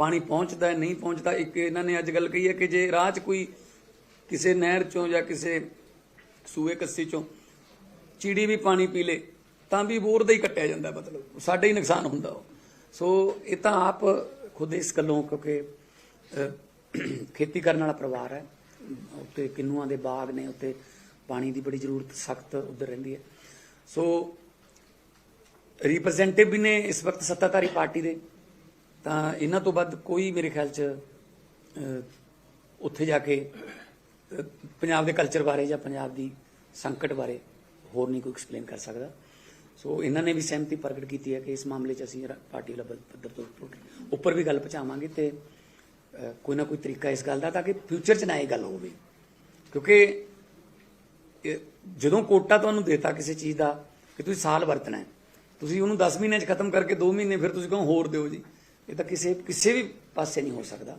ਪਾਣੀ ਪਹੁੰਚਦਾ ਹੈ, ਨਹੀਂ ਪਹੁੰਚਦਾ, ਇੱਕ ਇਹਨਾਂ ਨੇ ਅੱਜ ਗੱਲ ਕਹੀ ਹੈ ਕਿ ਜੇ ਰਾਹ 'ਚ ਕੋਈ ਕਿਸੇ ਨਹਿਰ ਚੋਂ ਜਾਂ ਕਿਸੇ ਸੂਏ ਕੱਸੀ ਚੋਂ ਚਿੜੀ ਵੀ ਪਾਣੀ ਪੀ ਲੇ, ਤਾਂ ਵੀ ਬੋਰ ਦਾ ਹੀ ਕੱਟਿਆ ਜਾਂਦਾ ਮਤਲਬ ਸਾਡੇ ਹੀ ਨੁਕਸਾਨ ਹੁੰਦਾ ਉਹ। ਸੋ ਇਹ ਤਾਂ ਆਪ ਖੁਦ ਇਸ ਗੱਲੋਂ ਕਿਉਂਕਿ ਖੇਤੀ ਕਰਨ ਵਾਲਾ ਪਰਿਵਾਰ ਹੈ। ਉੱਤੇ ਕਿੰਨੂਆਂ ਦੇ ਬਾਗ ਨੇ ਉੱਤੇ ਪਾਣੀ ਦੀ ਬੜੀ ਜ਼ਰੂਰਤ ਸਖਤ ਉਧਰ ਰਹਿੰਦੀ ਹੈ। ਸੋ ਰਿਪਰੈਜ਼ੈਂਟੇਟਿਵ ਵੀ ਨੇ ਇਸ ਵਕਤ ਸੱਤਾਧਾਰੀ ਪਾਰਟੀ ਦੇ। ਤਾਂ ਇਹਨਾਂ ਤੋਂ ਵੱਧ ਕੋਈ ਮੇਰੇ ਖਿਆਲ 'ਚ ਉੱਥੇ ਜਾ ਕੇ ਪੰਜਾਬ ਦੇ ਕਲਚਰ ਬਾਰੇ ਜਾਂ ਪੰਜਾਬ ਦੀ ਸੰਕਟ ਬਾਰੇ ਹੋਰ ਨਹੀਂ ਕੋਈ ਐਕਸਪਲੇਨ ਕਰ ਸਕਦਾ। ਸੋ ਇਹਨਾਂ ਨੇ ਵੀ ਸਹਿਮਤੀ ਪ੍ਰਗਟ ਕੀਤੀ ਹੈ ਕਿ ਇਸ ਮਾਮਲੇ 'ਚ ਅਸੀਂ ਪਾਰਟੀ ਵਾਲਾ ਪੱਧਰ ਤੋਂ ਉੱਪਰ- ਵੀ ਗੱਲ ਪਹੁੰਚਾਵਾਂਗੇ ਤੇ ਕੋਈ ਨਾ ਕੋਈ ਤਰੀਕਾ ਇਸ ਗੱਲ ਦਾ ਤਾਂ ਕਿ ਫਿਊਚਰ 'ਚ ਨਾ ਇਹ ਗੱਲ ਹੋਵੇ। ਕਿਉਂਕਿ ਜਦੋਂ ਕੋਟਾ ਤੁਹਾਨੂੰ ਦੇਤਾ ਕਿਸੇ ਚੀਜ਼ ਦਾ ਕਿ ਤੁਸੀਂ ਸਾਲ ਵਰਤਣਾ ਹੈ, ਤੁਸੀਂ ਉਹਨੂੰ 10 ਮਹੀਨਿਆਂ 'ਚ ਖਤਮ ਕਰਕੇ 2 ਮਹੀਨੇ ਫਿਰ ਤੁਸੀਂ ਕਹੋ ਹੋਰ ਦਿਓ ਜੀ। ਇਹ ਤਾਂ ਕਿਸੇ ਕਿਸੇ ਵੀ ਪਾਸੇ ਨਹੀਂ ਹੋ ਸਕਦਾ।